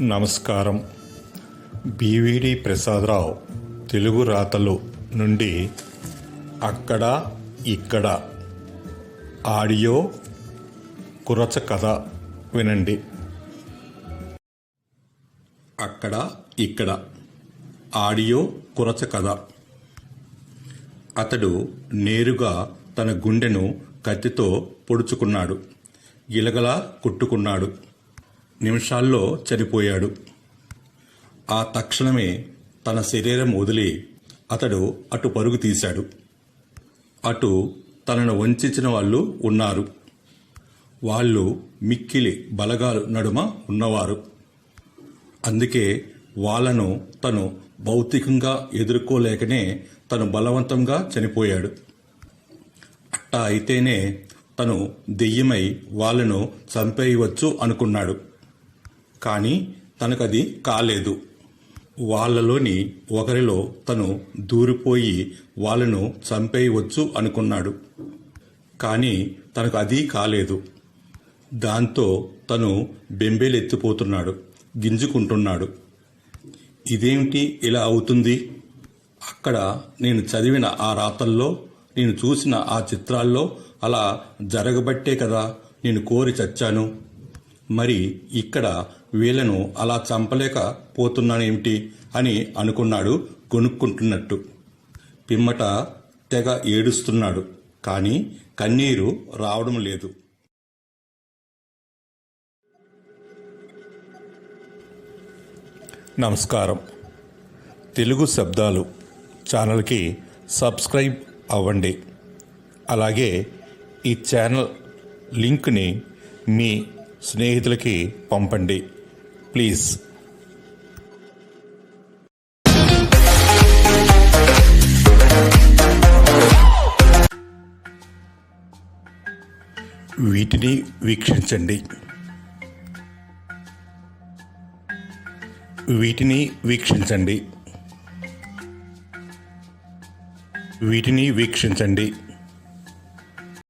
నమస్కారం. బీవీడి ప్రసాదరావు తెలుగు రాతలు నుండి అక్కడ ఇక్కడ ఆడియో కురచ కథ వినండి. అక్కడ ఇక్కడ ఆడియో కురచ కథ. అతడు నేరుగా తన గుండెను కత్తితో పొడుచుకున్నాడు. గిలగలా కుట్టుకున్నాడు. నిమిషాల్లో చనిపోయాడు. ఆ తక్షణమే తన శరీరం వదిలి అతడు అటు పరుగు తీశాడు. అటు తనను వంచిన వాళ్ళు ఉన్నారు. వాళ్ళు మిక్కిలి బలగాలు నడుమ ఉన్నవారు. అందుకే వాళ్ళను తను భౌతికంగా ఎదుర్కోలేకనే తను బలవంతంగా చనిపోయాడు. అట్టా అయితేనే తను దెయ్యమై వాళ్ళను చంపేయవచ్చు అనుకున్నాడు. కానీ తనకది కాలేదు. వాళ్ళలోని ఒకరిలో తను దూరిపోయి వాళ్ళను చంపేయవచ్చు అనుకున్నాడు. కానీ తనకు అది కాలేదు. దాంతో తను బెంబేలెత్తిపోతున్నాడు గింజుకుంటున్నాడు. ఇదేమిటి ఇలా అవుతుంది? అక్కడ నేను చదివిన ఆ రాతల్లో నేను చూసిన ఆ చిత్రాల్లో అలా జరగబట్టే కదా నేను కోరి చచ్చాను. మరి ఇక్కడ వీళ్ళను అలా చంపలేక పోతున్నానేమిటి అని అనుకున్నాడు కొనుక్కుంటున్నట్టు పిమ్మట తెగ ఏడుస్తున్నాడు. కానీ కన్నీరు రావడం లేదు. నమస్కారం. తెలుగు శబ్దాలు ఛానల్కి సబ్స్క్రైబ్ అవ్వండి. అలాగే ఈ ఛానల్ లింక్ని మీ స్నేహితులకి పంపండి. ప్లీజ్. వీటిని వీక్షించండి. వీటిని వీక్షించండి. వీటిని వీక్షించండి.